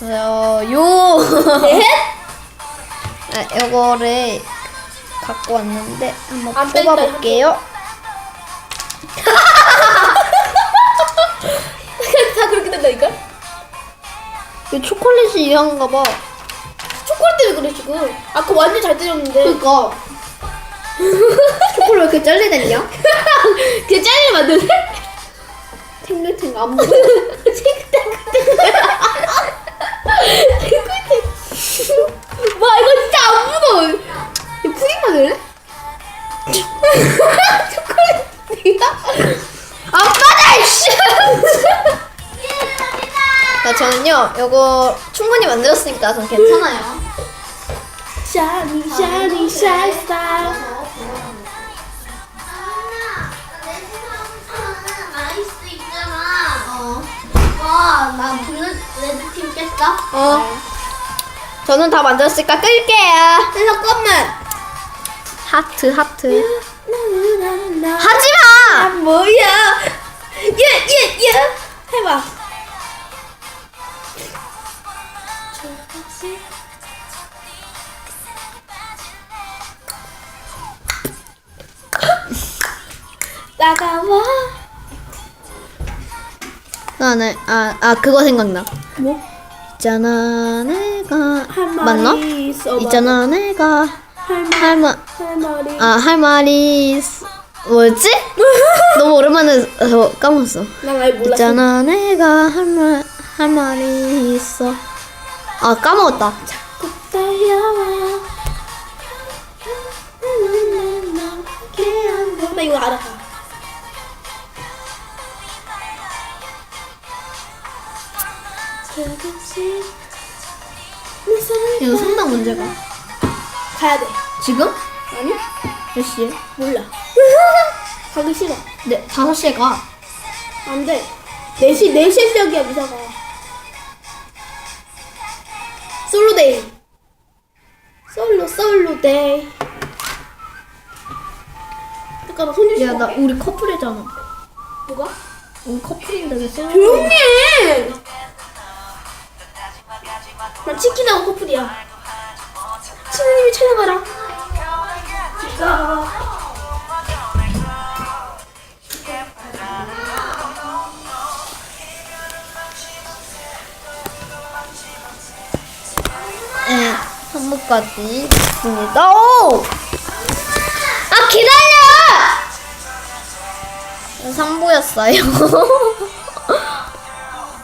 왔어요. 넷? 아, 요거를 갖고 왔는데 한번 안 뺄까요? 뽑아볼게요. 다 그렇게 된다니까? 이 초콜릿이 이상한가 봐. 초콜릿 때문에 그래 지금 아까 완전 잘 때렸는데 그니까. 초콜릿 왜 이렇게 잘리댔냐? 그냥 짜리를 만드네? 탱글탱글 안 보여. 와 이거 진짜 안 묻어 이거 푸딩 만들래? 초콜릿이야? 아빠다, 씨! 자, 저는요, 요거 충분히 만들었으니까 전 괜찮아요. 샤니 샤니 샤이스타 있잖아. 와, 나 블루 레드 팀 깼어. 어. 저는 다 만들었으니까 끌게요. 잠깐만 하트, 하트. 나나나 하지 아 마! 뭐야 예예 예 해봐 따가워 나는, 아, 아, 그거 생각나. 뭐? 있잖아, 내가. 할 맞나? 말이 있어 있잖아, 내가. 할말 할 말, 할 말이 아, 할 말이. 있- 뭐였지? 너무 오랜만에 저 까먹었어. 난 아예 몰랐어 있잖아, 내가 할 말, 할 말이 있어. 아, 까먹었다. 달려와 나 이거 알아 이거 상당 문제가. 가야 돼 지금? 아니? 몇 시에? 몰라 가기 싫어 네, 5시에 가. 안돼 4시 4시 시작이야 미사가 솔로데이 솔로 솔로데이 잠깐만 손 주시 야, 나 우리 커플이잖아. 누가? 우리 커플인데 왜 써? 조용히 해! 난 치킨하고 커플이야 치느님이 촬영하라 진짜 네, 선물까지 있습니다. 오! 아, 기다려! 상부였어요.